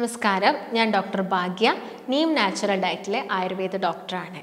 നമസ്കാരം. ഞാൻ ഡോക്ടർ ഭാഗ്യ. നീം നാച്ചുറൽ ഡയറ്റിലെ ആയുർവേദ ഡോക്ടറാണ്.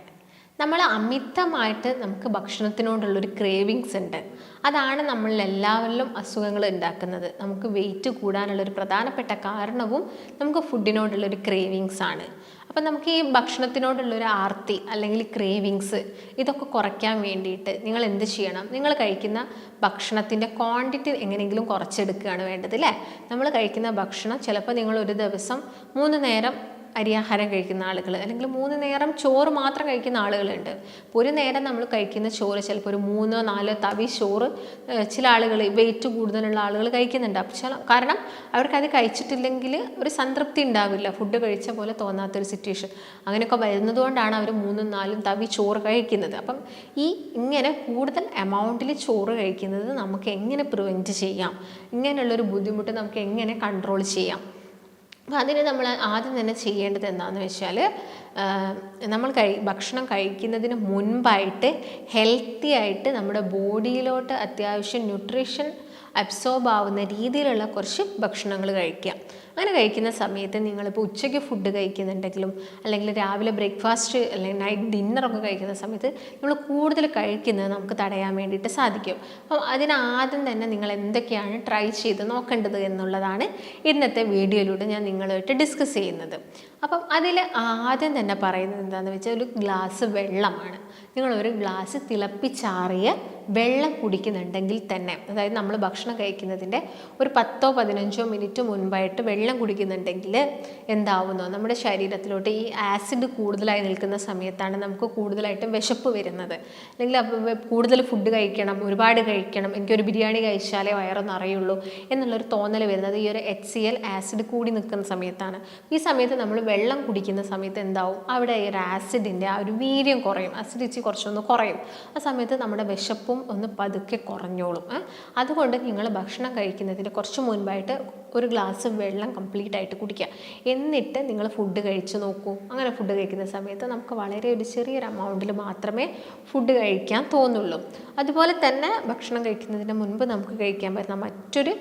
നമ്മൾ അമിതമായിട്ട് നമുക്ക് ഭക്ഷണത്തിനോടുള്ളൊരു ക്രേവിങ്സ് ഉണ്ട്. അതാണ് നമ്മളിൽ എല്ലാവരിലും അസുഖങ്ങൾ ഉണ്ടാക്കുന്നത്. നമുക്ക് വെയിറ്റ് കൂടാനുള്ളൊരു പ്രധാനപ്പെട്ട കാരണവും നമുക്ക് ഫുഡിനോടുള്ളൊരു ക്രേവിങ്സ് ആണ്. അപ്പം നമുക്ക് ഈ ഭക്ഷണത്തിനോടുള്ള ഒരു ആർത്തി അല്ലെങ്കിൽ ക്രേവിങ്സ് ഇതൊക്കെ കുറയ്ക്കാൻ വേണ്ടിയിട്ട് നിങ്ങൾ എന്ത് ചെയ്യണം? നിങ്ങൾ കഴിക്കുന്ന ഭക്ഷണത്തിന്റെ ക്വാണ്ടിറ്റി എങ്ങനെയെങ്കിലും കുറച്ചെടുക്കുകയാണ് വേണ്ടത് അല്ലേ? നമ്മൾ കഴിക്കുന്ന ഭക്ഷണം ചിലപ്പോൾ നിങ്ങൾ ഒരു ദിവസം മൂന്ന് നേരം അരിയാഹാരം കഴിക്കുന്ന ആളുകൾ അല്ലെങ്കിൽ മൂന്ന് നേരം ചോറ് മാത്രം കഴിക്കുന്ന ആളുകളുണ്ട്. ഒരു നേരം നമ്മൾ കഴിക്കുന്ന ചോറ് ചിലപ്പോൾ ഒരു മൂന്നോ നാലോ തവി ചോറ് ചില ആളുകൾ വെയിറ്റ് കൂടുതലുള്ള ആളുകൾ കഴിക്കുന്നുണ്ട്. ചില കാരണം അവർക്കത് കഴിച്ചിട്ടില്ലെങ്കിൽ ഒരു സംതൃപ്തി ഉണ്ടാവില്ല. ഫുഡ് കഴിച്ച പോലെ തോന്നാത്തൊരു സിറ്റുവേഷൻ അങ്ങനെയൊക്കെ വരുന്നതുകൊണ്ടാണ് അവർ മൂന്നും നാലും തവി ചോറ് കഴിക്കുന്നത്. അപ്പം ഈ ഇങ്ങനെ കൂടുതൽ എമൗണ്ടിൽ ചോറ് കഴിക്കുന്നത് നമുക്ക് എങ്ങനെ പ്രിവെന്റ് ചെയ്യാം? ഇങ്ങനെയുള്ളൊരു ബുദ്ധിമുട്ട് നമുക്ക് എങ്ങനെ കൺട്രോൾ ചെയ്യാം? അപ്പോൾ അതിന് നമ്മൾ ആദ്യം തന്നെ ചെയ്യേണ്ടത് എന്താണെന്ന് വെച്ചാൽ നമ്മൾ കഴി ഭക്ഷണം കഴിക്കുന്നതിന് മുൻപായിട്ട് ഹെൽത്തി ആയിട്ട് നമ്മുടെ ബോഡിയിലോട്ട് അത്യാവശ്യം ന്യൂട്രീഷൻ അബ്സോർബ് ആവുന്ന രീതിയിലുള്ള കുറച്ച് ഭക്ഷണങ്ങൾ കഴിക്കുക. അങ്ങനെ കഴിക്കുന്ന സമയത്ത് നിങ്ങളിപ്പോൾ ഉച്ചയ്ക്ക് ഫുഡ് കഴിക്കുന്നുണ്ടെങ്കിലും അല്ലെങ്കിൽ രാവിലെ ബ്രേക്ക്ഫാസ്റ്റ് അല്ലെങ്കിൽ നൈറ്റ് ഡിന്നറൊക്കെ കഴിക്കുന്ന സമയത്ത് നമ്മൾ കൂടുതൽ കഴിക്കുന്നത് നമുക്ക് തടയാൻ വേണ്ടിയിട്ട് സാധിക്കും. അപ്പം അതിനാദ്യം തന്നെ നിങ്ങൾ എന്തൊക്കെയാണ് ട്രൈ ചെയ്ത് നോക്കേണ്ടത് എന്നുള്ളതാണ് ഇന്നത്തെ വീഡിയോയിലൂടെ ഞാൻ നിങ്ങളുമായിട്ട് ഡിസ്കസ് ചെയ്യുന്നത്. അപ്പം അതിൽ ആദ്യം തന്നെ പറയുന്നത് എന്താണെന്ന് വെച്ചാൽ ഒരു ഗ്ലാസ് വെള്ളമാണ്. നിങ്ങൾ ഒരു ഗ്ലാസ് തിളപ്പിച്ചാറിയ വെള്ളം കുടിക്കുന്നുണ്ടെങ്കിൽ തന്നെ അതായത് നമ്മൾ ഭക്ഷണം കഴിക്കുന്നതിന്റെ ഒരു പത്തോ പതിനഞ്ചോ മിനിറ്റ് മുൻപായിട്ട് വെള്ളം കുടിക്കുന്നുണ്ടെങ്കിൽ എന്താവുന്നോ? നമ്മുടെ ശരീരത്തിലോട്ട് ഈ ആസിഡ് കൂടുതലായി നിൽക്കുന്ന സമയത്താണ് നമുക്ക് കൂടുതലായിട്ടും വിശപ്പ് വരുന്നത്. അല്ലെങ്കിൽ കൂടുതൽ ഫുഡ് കഴിക്കണം ഒരുപാട് കഴിക്കണം എനിക്കൊരു ബിരിയാണി കഴിച്ചാലേ വയറൊന്നും അറിയുള്ളൂ എന്നുള്ളൊരു തോന്നൽ വരുന്നത് ഈ ഒരു എച്ച് സി എൽ ആസിഡ് കൂടി നിൽക്കുന്ന സമയത്താണ്. ഈ സമയത്ത് നമ്മൾ വെള്ളം കുടിക്കുന്ന സമയത്ത് എന്താവും? അവിടെ ഈ ഒരു ആസിഡിന്റെ ആ ഒരു വീര്യം കുറയും. ആസിഡിറ്റി കുറച്ചൊന്ന് കുറയും. ആ സമയത്ത് നമ്മുടെ വിശപ്പും ഒന്ന് പതുക്കെ കുറഞ്ഞോളും. അതുകൊണ്ട് നിങ്ങൾ ഭക്ഷണം കഴിക്കുന്നതിന് കുറച്ച് മുൻപായിട്ട് ഒരു ഗ്ലാസ് വെള്ളം കംപ്ലീറ്റ് ആയിട്ട് കുടിക്കുക. എന്നിട്ട് നിങ്ങൾ ഫുഡ് കഴിച്ച് നോക്കൂ. അങ്ങനെ ഫുഡ് കഴിക്കുന്ന സമയത്ത് നമുക്ക് വളരെ ഒരു ചെറിയൊരു എമൗണ്ടിൽ മാത്രമേ ഫുഡ് കഴിക്കാൻ തോന്നുള്ളൂ. അതുപോലെ തന്നെ ഭക്ഷണം കഴിക്കുന്നതിന് മുൻപ് നമുക്ക് കഴിക്കാൻ പറ്റുന്ന മറ്റൊരു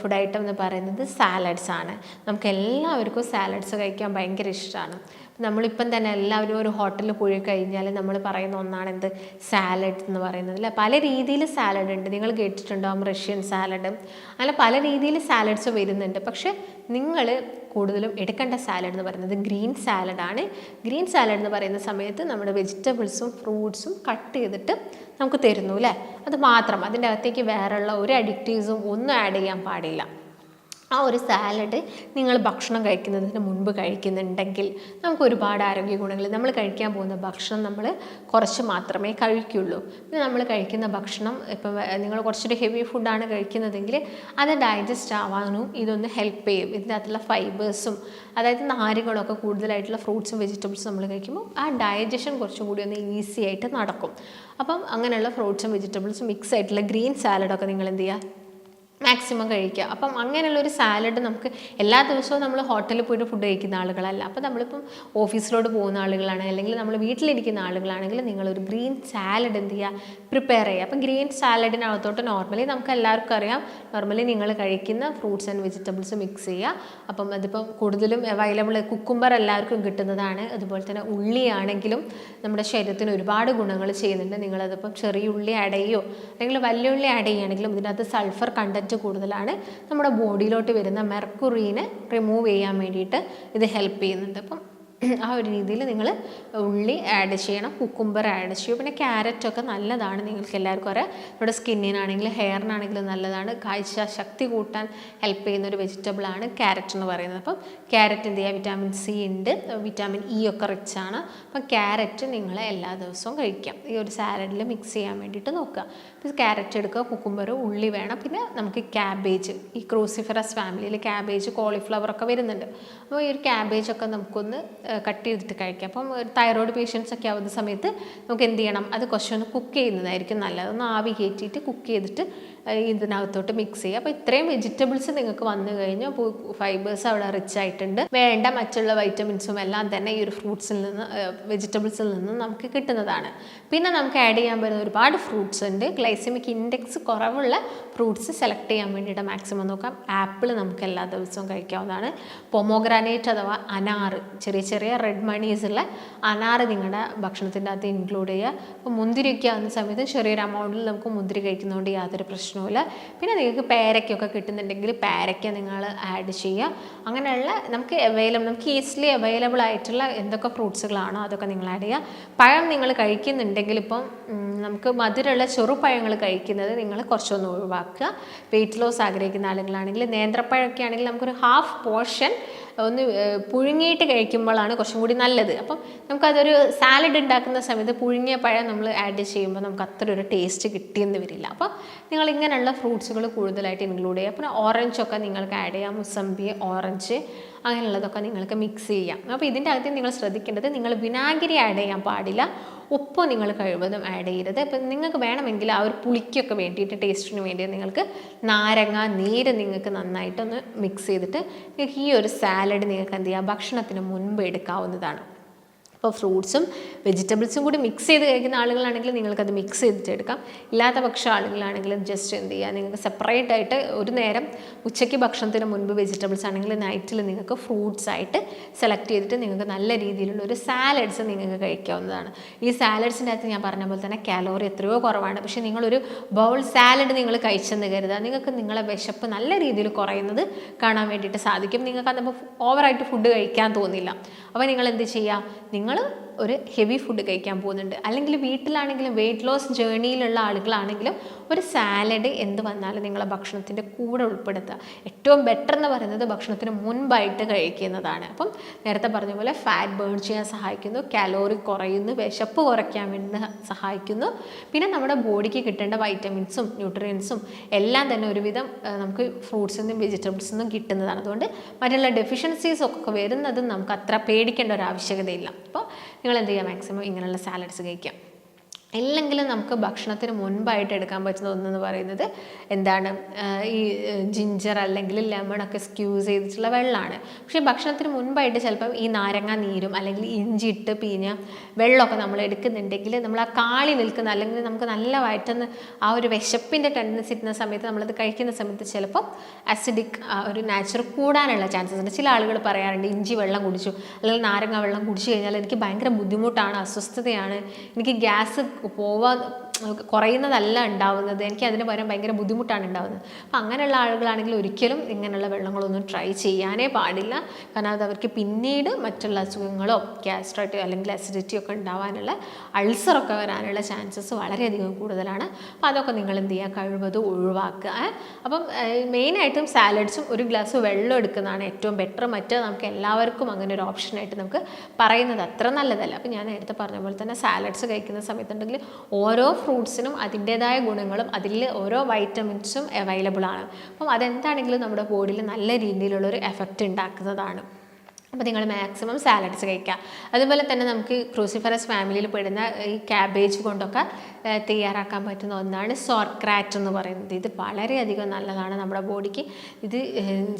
ഫുഡ് ഐറ്റം എന്ന് പറയുന്നത് സാലഡ്സ് ആണ്. നമുക്ക് എല്ലാവർക്കും സാലഡ്സ് കഴിക്കാൻ ഭയങ്കര ഇഷ്ടമാണ് നമ്മളിപ്പം തന്നെ എല്ലാവരും ഒരു ഹോട്ടലിൽ പോയി കഴിഞ്ഞാൽ നമ്മൾ പറയുന്ന ഒന്നാണ് എന്ത് സാലഡ് എന്ന് പറയുന്നത്. അല്ലേ? പല രീതിയിൽ സാലഡ് ഉണ്ട്. നിങ്ങൾ കേട്ടിട്ടുണ്ടാവും റഷ്യൻ സാലഡ് അങ്ങനെ പല രീതിയിൽ സാലഡ്സ് വരുന്നുണ്ട്. പക്ഷേ നിങ്ങൾ കൂടുതലും എടുക്കേണ്ട സാലഡ് എന്ന് പറയുന്നത് ഗ്രീൻ സാലഡാണ് ഗ്രീൻ സാലഡ് എന്ന് പറയുന്ന സമയത്ത് നമ്മുടെ വെജിറ്റബിൾസും ഫ്രൂട്ട്സും കട്ട് ചെയ്തിട്ട് നമുക്ക് തരുന്നു അല്ലേ അത് മാത്രം. അതിന്റെ അകത്തേക്ക് വേറെയുള്ള ഒരു അഡിക്റ്റീവ്സും ഒന്നും ആഡ് ചെയ്യാൻ പാടില്ല. ആ ഒരു സാലഡ് നിങ്ങൾ ഭക്ഷണം കഴിക്കുന്നതിന് മുൻപ് കഴിക്കുന്നുണ്ടെങ്കിൽ നമുക്ക് ഒരുപാട് ആരോഗ്യ ഗുണങ്ങൾ നമ്മൾ കഴിക്കാൻ പോകുന്ന ഭക്ഷണം നമ്മൾ കുറച്ച് മാത്രമേ കഴിക്കുള്ളൂ. പിന്നെ നമ്മൾ കഴിക്കുന്ന ഭക്ഷണം ഇപ്പം നിങ്ങൾ കുറച്ചൊരു ഹെവി ഫുഡാണ് കഴിക്കുന്നതെങ്കിൽ അത് ഡൈജസ്റ്റ് ആവാനും ഇതൊന്ന് ഹെൽപ്പ് ചെയ്യും. ഇതിന്റെ അകത്തുള്ള ഫൈബേഴ്സും അതായത് നാരുകളൊക്കെ കൂടുതലായിട്ടുള്ള ഫ്രൂട്ട്സും വെജിറ്റബിൾസും നമ്മൾ കഴിക്കുമ്പോൾ ആ ഡൈജഷൻ കുറച്ചും കൂടി ഒന്ന് ഈസി ആയിട്ട് നടക്കും. അപ്പം അങ്ങനെയുള്ള ഫ്രൂട്ട്സും വെജിറ്റബിൾസും മിക്സ് ആയിട്ടുള്ള ഗ്രീൻ സാലഡൊക്കെ നിങ്ങൾ എന്ത് ചെയ്യുക? മാക്സിമം കഴിക്കുക. അപ്പം അങ്ങനെയുള്ള ഒരു സാലഡ് നമുക്ക് എല്ലാ ദിവസവും നമ്മൾ ഹോട്ടലിൽ പോയിട്ട് ഫുഡ് കഴിക്കുന്ന ആളുകളല്ല. അപ്പം നമ്മളിപ്പം ഓഫീസിലോട്ട് പോകുന്ന ആളുകളാണ് അല്ലെങ്കിൽ നമ്മൾ വീട്ടിലിരിക്കുന്ന ആളുകളാണെങ്കിൽ നിങ്ങളൊരു ഗ്രീൻ സാലഡ് എന്ത് ചെയ്യുക? പ്രിപ്പയർ ചെയ്യുക. അപ്പം ഗ്രീൻ സാലഡിനകത്തോട്ട് നോർമലി നമുക്ക് എല്ലാവർക്കും അറിയാം. നോർമലി നിങ്ങൾ കഴിക്കുന്ന ഫ്രൂട്ട്സ് ആൻഡ് വെജിറ്റബിൾസ് മിക്സ് ചെയ്യുക. അപ്പം അതിപ്പം കൂടുതലും അവൈലബിൾ കുക്കുംബർ എല്ലാവർക്കും കിട്ടുന്നതാണ്. അതുപോലെ തന്നെ ഉള്ളിയാണെങ്കിലും നമ്മുടെ ശരീരത്തിന് ഒരുപാട് ഗുണങ്ങൾ ചെയ്യുന്നുണ്ട്. നിങ്ങളതിപ്പം ചെറിയ ഉള്ളി ചെയ്യുകയോ അല്ലെങ്കിൽ വലിയ ഉള്ളി ആഡ് ചെയ്യുകയാണെങ്കിലും ഇതിനകത്ത് സൾഫർ കണ്ടന്റ് കൂടുതലാണ് നമ്മുടെ ബോഡിയിലോട്ട് വരുന്ന മെർക്കുറീനെ റിമൂവ് ചെയ്യാൻ വേണ്ടിയിട്ട് ഇത് ഹെൽപ്പ് ചെയ്യുന്നുണ്ട്. അപ്പം ആ ഒരു രീതിയിൽ നിങ്ങൾ ഉള്ളി ആഡ് ചെയ്യണം. കുക്കുംബർ ആഡ് ചെയ്യും. പിന്നെ ക്യാരറ്റൊക്കെ നല്ലതാണ് നിങ്ങൾക്ക് എല്ലാവർക്കും അറിയാം. നമ്മുടെ സ്കിന്നിനാണെങ്കിലും ഹെയറിനാണെങ്കിലും നല്ലതാണ്. കാഴ്ച ശക്തി കൂട്ടാൻ ഹെൽപ്പ് ചെയ്യുന്ന ഒരു വെജിറ്റബിളാണ് ക്യാരറ്റ് എന്ന് പറയുന്നത്. അപ്പം ക്യാരറ്റ് എന്ത് ചെയ്യുക? വിറ്റാമിൻ സി ഉണ്ട്. വിറ്റാമിൻ ഇ ഒക്കെ റിച്ച് ആണ്. അപ്പം ക്യാരറ്റ് നിങ്ങൾ എല്ലാ ദിവസവും കഴിക്കാം. ഈ ഒരു സാലഡിൽ മിക്സ് ചെയ്യാൻ വേണ്ടിയിട്ട് നോക്കുക. അപ്പോൾ ക്യാരറ്റ് എടുക്കുക കുക്കുംബർ ഉള്ളി വേണം. പിന്നെ നമുക്ക് ക്യാബേജ് ഈ ക്രൂസിഫറസ് ഫാമിലിയിൽ ക്യാബേജ് കോളിഫ്ലവർ ഒക്കെ വരുന്നുണ്ട്. അപ്പോൾ ഈ ഒരു ക്യാബേജൊക്കെ നമുക്കൊന്ന് കട്ട് ചെയ്തിട്ട് കഴിക്കുക അപ്പം തൈറോയ്ഡ് പേഷ്യൻസ് ഒക്കെ ആവുന്ന സമയത്ത് നമുക്ക് എന്ത് ചെയ്യണം? അത് കുറച്ചൊന്ന് കുക്ക് ചെയ്യുന്നതായിരിക്കും നല്ലത്. ഒന്ന് ആവി കയറ്റിയിട്ട് കുക്ക് ചെയ്തിട്ട് ഇതിനകത്തോട്ട് മിക്സ് ചെയ്യുക. അപ്പോൾ ഇത്രയും വെജിറ്റബിൾസ് നിങ്ങൾക്ക് വന്നു കഴിഞ്ഞാൽ ഫൈബേഴ്സ് അവിടെ റിച്ച് ആയിട്ടുണ്ട്. വേണ്ട മറ്റുള്ള വൈറ്റമിൻസും എല്ലാം തന്നെ ഈ ഒരു ഫ്രൂട്ട്സിൽ നിന്ന് വെജിറ്റബിൾസിൽ നിന്ന് നമുക്ക് കിട്ടുന്നതാണ്. പിന്നെ നമുക്ക് ആഡ് ചെയ്യാൻ പറ്റുന്ന ഒരുപാട് ഫ്രൂട്ട്സ് ഉണ്ട്. ഗ്ലൈസമിക് ഇൻഡെക്സ് കുറവുള്ള ഫ്രൂട്ട്സ് സെലക്ട് ചെയ്യാൻ വേണ്ടിയിട്ട് മാക്സിമം നോക്കാം. ആപ്പിൾ നമുക്ക് എല്ലാ ദിവസവും കഴിക്കാവുന്നതാണ്. പൊമോഗ്രാനേറ്റ് അഥവാ അനാറ് ചെറിയ ചെറിയ റെഡ് മണീസ് ഉള്ള അനാറ് നിങ്ങളുടെ ഭക്ഷണത്തിന്റെ അകത്ത് ഇൻക്ലൂഡ് ചെയ്യുക. അപ്പോൾ മുന്തിരിയൊക്കെ ആവുന്ന സമയത്ത് ചെറിയൊരു എമൗണ്ടിൽ നമുക്ക് മുന്തിരി കഴിക്കുന്നതുകൊണ്ട് യാതൊരു പ്രശ്നവുമില്ല. പിന്നെ നിങ്ങൾക്ക് പേരയ്ക്കൊക്കെ കിട്ടുന്നുണ്ടെങ്കിൽ പേരയ്ക്ക നിങ്ങൾ ആഡ് ചെയ്യുക. അങ്ങനെയുള്ള നമുക്ക് അവൈലബിൾ നമുക്ക് ഈസിലി അവൈലബിൾ ആയിട്ടുള്ള എന്തൊക്കെ ഫ്രൂട്ട്സുകളാണോ അതൊക്കെ നിങ്ങൾ ആഡ് ചെയ്യുക. പഴം നിങ്ങൾ കഴിക്കുന്നുണ്ടെങ്കിൽ ഇപ്പം നമുക്ക് മധുരമുള്ള ചെറുപഴങ്ങൾ കഴിക്കുന്നത് നിങ്ങൾ കുറച്ചൊന്ന് ഒഴിവാക്കുക. വെയിറ്റ് ലോസ് ആഗ്രഹിക്കുന്ന ആളുകളാണെങ്കിൽ നേന്ത്രപ്പഴമൊക്കെ ആണെങ്കിൽ നമുക്കൊരു ഹാഫ് പോർഷൻ ഒന്ന് പുഴുങ്ങിയിട്ട് കഴിക്കുമ്പോഴാണ് കുറച്ചും കൂടി നല്ലത്. അപ്പം നമുക്കതൊരു സാലഡ് ഉണ്ടാക്കുന്ന സമയത്ത് പുഴുങ്ങിയ പഴം നമ്മൾ ആഡ് ചെയ്യുമ്പോൾ നമുക്ക് അത്ര ഒരു ടേസ്റ്റ് കിട്ടിയെന്ന് വരില്ല. അപ്പോൾ നിങ്ങൾ ഇങ്ങനെയുള്ള ഫ്രൂട്ട്സുകൾ കൂടുതലായിട്ട് ഇൻക്ലൂഡ് ചെയ്യുക. പിന്നെ ഓറഞ്ചൊക്കെ നിങ്ങൾക്ക് ആഡ് ചെയ്യാം. മുസമ്പി ഓറഞ്ച് അങ്ങനെയുള്ളതൊക്കെ നിങ്ങൾക്ക് മിക്സ് ചെയ്യാം. അപ്പോൾ ഇതിന്റെ അകത്ത് നിങ്ങൾ ശ്രദ്ധിക്കേണ്ടത് നിങ്ങൾ വിനാഗിരി ആഡ് ചെയ്യാൻ പാടില്ല. ഉപ്പ് നിങ്ങൾ കഴിവതും ആഡ് ചെയ്യരുത്. ഇപ്പം നിങ്ങൾക്ക് വേണമെങ്കിൽ ആ ഒരു പുളിക്കൊക്കെ വേണ്ടിയിട്ട് ടേസ്റ്റിന് വേണ്ടി നിങ്ങൾക്ക് നാരങ്ങ നീര് നിങ്ങൾക്ക് നന്നായിട്ടൊന്ന് മിക്സ് ചെയ്തിട്ട് നിങ്ങൾക്ക് ഈ ഒരു സാലഡ് നിങ്ങൾക്ക് എന്ത് ചെയ്യാം? ഭക്ഷണത്തിന് മുൻപ് എടുക്കാവുന്നതാണ്. അപ്പോൾ ഫ്രൂട്ട്സും വെജിറ്റബിൾസും കൂടി മിക്സ് ചെയ്ത് കഴിക്കുന്ന ആളുകളാണെങ്കിൽ നിങ്ങൾക്കത് മിക്സ് ചെയ്തിട്ട് എടുക്കാം. ഇല്ലാത്ത പക്ഷം ആളുകളാണെങ്കിൽ ജസ്റ്റ് എന്ത് ചെയ്യുക നിങ്ങൾക്ക് സെപ്പറേറ്റ് ആയിട്ട് ഒരു നേരം ഉച്ചയ്ക്ക് ഭക്ഷണത്തിന് മുൻപ് വെജിറ്റബിൾസ് ആണെങ്കിൽ നൈറ്റിൽ നിങ്ങൾക്ക് ഫ്രൂട്ട്സ് ആയിട്ട് സെലക്ട് ചെയ്തിട്ട് നിങ്ങൾക്ക് നല്ല രീതിയിലുള്ള ഒരു സാലഡ്സ് നിങ്ങൾക്ക് കഴിക്കാവുന്നതാണ്. ഈ സാലഡ്സിന്റെ അകത്ത് ഞാൻ പറഞ്ഞ പോലെ തന്നെ കാലോറി എത്രയോ കുറവാണ്. പക്ഷേ നിങ്ങളൊരു ബൗൾ സാലഡ് നിങ്ങൾ കഴിച്ചെന്ന് കരുതുക നിങ്ങൾക്ക് നിങ്ങളെ വിശപ്പ് നല്ല രീതിയിൽ കുറയുന്നത് കാണാൻ വേണ്ടിയിട്ട് സാധിക്കും. നിങ്ങൾക്ക് അതപ്പോൾ ഓവറായിട്ട് ഫുഡ് കഴിക്കാൻ തോന്നില്ല. അപ്പോൾ നിങ്ങൾ എന്ത് ചെയ്യുക നിങ്ങൾ ഞങ്ങളും ഒരു ഹെവി ഫുഡ് കഴിക്കാൻ പോകുന്നുണ്ട്. അല്ലെങ്കിൽ വീട്ടിലാണെങ്കിലും വെയിറ്റ് ലോസ് ജേണിയിലുള്ള ആളുകളാണെങ്കിലും ഒരു സാലഡ് എന്ത് വന്നാലും നിങ്ങളെ ഭക്ഷണത്തിന്റെ കൂടെ ഉൾപ്പെടുത്തുക. ഏറ്റവും ബെറ്റർ എന്ന് പറയുന്നത് ഭക്ഷണത്തിന് മുൻപായിട്ട് കഴിക്കുന്നതാണ്. അപ്പം നേരത്തെ പറഞ്ഞ പോലെ ഫാറ്റ് ബേൺ ചെയ്യാൻ സഹായിക്കുന്നു കാലോറി കുറയുന്നു വിശപ്പ് കുറയ്ക്കാൻ വേണ്ടി സഹായിക്കുന്നു. പിന്നെ നമ്മുടെ ബോഡിക്ക് കിട്ടേണ്ട വൈറ്റമിൻസും ന്യൂട്രിയൻസും എല്ലാം തന്നെ ഒരുവിധം നമുക്ക് ഫ്രൂട്ട്സിൽ നിന്നും വെജിറ്റബിൾസിൽ നിന്നും കിട്ടുന്നതാണ്. അതുകൊണ്ട് മറ്റുള്ള ഡെഫിഷ്യൻസീസ് ഒക്കെ വരുന്നതും നമുക്ക് അത്ര പേടിക്കേണ്ട ഒരു ആവശ്യകതയില്ല. അപ്പോൾ നിങ്ങൾ എന്ത് ചെയ്യുക മാക്സിമം ഇങ്ങനെയുള്ള സാലഡ്സ് കഴിക്കാം. ഇല്ലെങ്കിലും നമുക്ക് ഭക്ഷണത്തിന് മുൻപായിട്ട് എടുക്കാൻ പറ്റുന്ന ഒന്നെന്ന് പറയുന്നത് എന്താണ് ഈ ജിഞ്ചർ അല്ലെങ്കിൽ ലെമൺ ഒക്കെ സ്ക്യൂസ് ചെയ്തിട്ടുള്ള വെള്ളമാണ് പക്ഷേ ഭക്ഷണത്തിന് മുൻപായിട്ട് ചിലപ്പം ഈ നാരങ്ങ നീരും അല്ലെങ്കിൽ ഇഞ്ചി ഇട്ട് പീഞ്ഞ വെള്ളമൊക്കെ നമ്മൾ എടുക്കുന്നുണ്ടെങ്കിൽ നമ്മൾ ആ കാളി നിൽക്കുന്ന അല്ലെങ്കിൽ നമുക്ക് നല്ല വയറ്റെന്ന് ആ ഒരു വിശപ്പിന്റെ ടെൻഡൻസി ഇരുന്ന സമയത്ത് നമ്മളത് കഴിക്കുന്ന സമയത്ത് ചിലപ്പം അസിഡിക് ഒരു നാച്ചുറൽ കൂടാനുള്ള ചാൻസസ് ഉണ്ട്. ചില ആളുകൾ പറയാറുണ്ട് ഇഞ്ചി വെള്ളം കുടിച്ചു അല്ലെങ്കിൽ നാരങ്ങ വെള്ളം കുടിച്ചു കഴിഞ്ഞാൽ എനിക്ക് ഭയങ്കര ബുദ്ധിമുട്ടാണ് അസ്വസ്ഥതയാണ് എനിക്ക് ഗ്യാസ് 我报了。കുറയുന്നതല്ല ഉണ്ടാവുന്നത്. എനിക്ക് അതിന് പകരം ഭയങ്കര ബുദ്ധിമുട്ടാണ് ഉണ്ടാവുന്നത്. അപ്പം അങ്ങനെയുള്ള ആളുകളാണെങ്കിൽ ഒരിക്കലും ഇങ്ങനെയുള്ള വെള്ളങ്ങളൊന്നും ട്രൈ ചെയ്യാനേ പാടില്ല. കാരണം അത് അവർക്ക് പിന്നീട് മറ്റുള്ള അസുഖങ്ങളോ ഗ്യാസ്ട്രൈറ്റോ അല്ലെങ്കിൽ അസിഡിറ്റിയോ ഒക്കെ ഉണ്ടാവാനുള്ള അൾസറൊക്കെ വരാനുള്ള ചാൻസസ് വളരെയധികം കൂടുതലാണ്. അപ്പം അതൊക്കെ നിങ്ങൾ എന്ത് ചെയ്യുക? കഴിവതും ഒഴിവാക്കുക. അപ്പം മെയിനായിട്ടും സാലഡ്സും ഒരു ഗ്ലാസ് വെള്ളം എടുക്കുന്നതാണ് ഏറ്റവും ബെറ്റർ മറ്റ് നമുക്ക് എല്ലാവർക്കും അങ്ങനെ ഒരു ഓപ്ഷനായിട്ട് നമുക്ക് പറയുന്നത് അത്ര നല്ലതല്ല. അപ്പം ഞാൻ നേരത്തെ പറഞ്ഞ പോലെ തന്നെ സാലഡ്സ് കഴിക്കുന്ന സമയത്തുണ്ടെങ്കിൽ ഓരോ ഫ്രൂട്ട്സിനും അതിന്റേതായ ഗുണങ്ങളും അതിൽ ഓരോ വൈറ്റമിൻസും അവൈലബിൾ ആണ്. അപ്പം അതെന്താണെങ്കിലും നമ്മുടെ ബോഡിയിൽ നല്ല രീതിയിലുള്ളൊരു എഫക്റ്റ് ഉണ്ടാക്കുന്നതാണ്. അപ്പോൾ നിങ്ങൾ മാക്സിമം സാലഡ്സ് കഴിക്കുക. അതുപോലെ തന്നെ നമുക്ക് ക്രൂസിഫറസ് ഫാമിലിയിൽ പെടുന്ന ഈ ക്യാബേജ് കൊണ്ടൊക്കെ തയ്യാറാക്കാൻ പറ്റുന്ന ഒന്നാണ് സോർക്രാറ്റ് എന്ന് പറയുന്നത്. ഇത് വളരെയധികം നല്ലതാണ് നമ്മുടെ ബോഡിക്ക്. ഇത്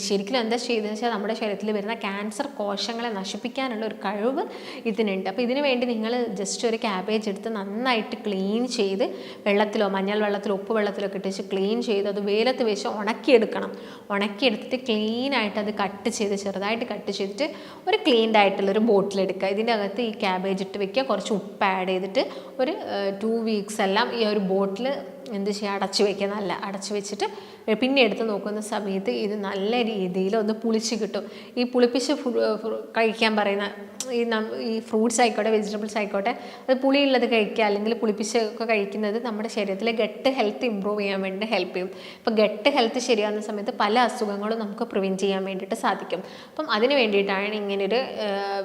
ശരിക്കും എന്താ ചെയ്തതെന്ന് വെച്ചാൽ നമ്മുടെ ശരീരത്തിൽ വരുന്ന ക്യാൻസർ കോശങ്ങളെ നശിപ്പിക്കാനുള്ള ഒരു കഴിവ് ഇതിനുണ്ട്. അപ്പോൾ ഇതിന് വേണ്ടി നിങ്ങൾ ജസ്റ്റ് ഒരു ക്യാബേജ് എടുത്ത് നന്നായിട്ട് ക്ലീൻ ചെയ്ത് വെള്ളത്തിലോ മഞ്ഞൾ വെള്ളത്തിലോ ഉപ്പ് വെള്ളത്തിലോ ഒക്കെ ഇട്ടിച്ച് ക്ലീൻ ചെയ്ത് അത് വെയിലത്ത് വെച്ച് ഉണക്കിയെടുക്കണം. ഉണക്കിയെടുത്തിട്ട് ക്ലീനായിട്ട് അത് കട്ട് ചെയ്ത് ചെറുതായിട്ട് കട്ട് ചെയ്തിട്ട് ഒരു ക്ലീൻഡ് ആയിട്ടുള്ള ഒരു ബോട്ടിൽ എടുക്കുക. ഇതിന്റെ അകത്ത് ഈ ക്യാബേജ് ഇട്ട് വെക്കുക. കുറച്ച് ഉപ്പ് ആഡ് ചെയ്തിട്ട് ഒരു ടു വീക്സ് എല്ലാം ഈ ഒരു ബോട്ടിൽ എന്ത് ചെയ്യുക അടച്ചു വയ്ക്കുക നല്ല അടച്ചു വെച്ചിട്ട് പിന്നെ എടുത്ത് നോക്കുന്ന സമയത്ത് ഇത് നല്ല രീതിയിൽ ഒന്ന് പുളിച്ച് കിട്ടും. ഈ പുളിപ്പിച്ച് കഴിക്കാൻ പറയുന്ന ഈ ഈ ഫ്രൂട്ട്സ് ആയിക്കോട്ടെ വെജിറ്റബിൾസ് ആയിക്കോട്ടെ അത് പുളിയുള്ളത് കഴിക്കുക അല്ലെങ്കിൽ പുളിപ്പിച്ച് ഒക്കെ കഴിക്കുന്നത് നമ്മുടെ ശരീരത്തിലെ ഗട്ട് ഹെൽത്ത് ഇമ്പ്രൂവ് ചെയ്യാൻ വേണ്ടി ഹെൽപ്പ് ചെയ്യും. അപ്പോൾ ഗട്ട് ഹെൽത്ത് ശരിയാകുന്ന സമയത്ത് പല അസുഖങ്ങളും നമുക്ക് പ്രിവെന്റ് ചെയ്യാൻ വേണ്ടിയിട്ട് സാധിക്കും. അപ്പം അതിന് വേണ്ടിയിട്ടാണ് ഇങ്ങനൊരു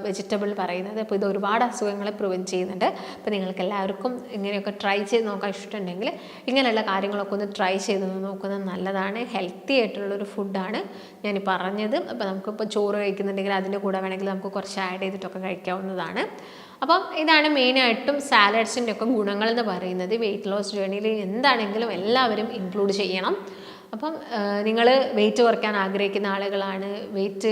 വെജിറ്റബിൾ പറയുന്നത്. അപ്പോൾ ഇത് ഒരുപാട് അസുഖങ്ങളെ പ്രിവെന്റ് ചെയ്യുന്നുണ്ട്. അപ്പോൾ നിങ്ങൾക്ക് എല്ലാവർക്കും ഇങ്ങനെയൊക്കെ ട്രൈ ചെയ്ത് നോക്കാൻ ഇഷ്ടമുണ്ടെങ്കിൽ ഇങ്ങനെയുള്ള കാര്യങ്ങളൊക്കെ ഒന്ന് ട്രൈ ചെയ്ത് നോക്കുന്നത് നല്ലതാണ്. ഹെൽത്തി ആയിട്ടുള്ളൊരു ഫുഡാണ് ഞാൻ പറഞ്ഞത്. അപ്പോൾ നമുക്കിപ്പോൾ ചോറ് കഴിക്കുന്നുണ്ടെങ്കിൽ അതിന്റെ കൂടെ വേണമെങ്കിൽ നമുക്ക് കുറച്ച് ആഡ് ചെയ്തിട്ടൊക്കെ കഴിക്കാവുന്നതാണ്. അപ്പം ഇതാണ് മെയിനായിട്ടും സാലഡ്സിന്റെ ഒക്കെ ഗുണങ്ങൾ എന്ന് പറയുന്നത്. വെയിറ്റ് ലോസ് ജേർണിയിൽ എന്താണെങ്കിലും എല്ലാവരും ഇൻക്ലൂഡ് ചെയ്യണം. അപ്പം നിങ്ങൾ വെയിറ്റ് കുറയ്ക്കാൻ ആഗ്രഹിക്കുന്ന ആളുകളാണ്. വെയിറ്റ്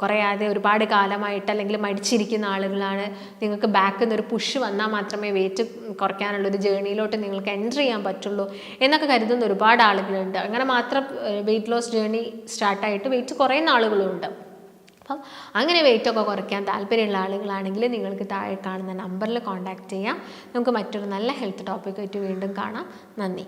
കുറയാതെ ഒരുപാട് കാലമായിട്ട് അല്ലെങ്കിൽ മടിച്ചിരിക്കുന്ന ആളുകളാണ്. നിങ്ങൾക്ക് ബാക്കിൽ നിന്ന് ഒരു പുഷ് വന്നാൽ മാത്രമേ വെയിറ്റ് കുറയ്ക്കാനുള്ള ഒരു ജേണിയിലോട്ട് നിങ്ങൾക്ക് എന്റർ ചെയ്യാൻ പറ്റുള്ളൂ എന്നൊക്കെ കരുതുന്ന ഒരുപാട് ആളുകളുണ്ട്. അങ്ങനെ മാത്രം വെയിറ്റ് ലോസ് ജേണി സ്റ്റാർട്ടായിട്ട് വെയിറ്റ് കുറയുന്ന ആളുകളുണ്ട് അപ്പം അങ്ങനെ വെയിറ്റ് ഒക്കെ കുറയ്ക്കാൻ താല്പര്യമുള്ള ആളുകളാണെങ്കിൽ നിങ്ങൾക്ക് താഴെ കാണുന്ന നമ്പറിൽ കോൺടാക്റ്റ് ചെയ്യാം. നമുക്ക് മറ്റൊരു നല്ല ഹെൽത്ത് ടോപ്പിക്കായിട്ട് വീണ്ടും കാണാം. നന്ദി.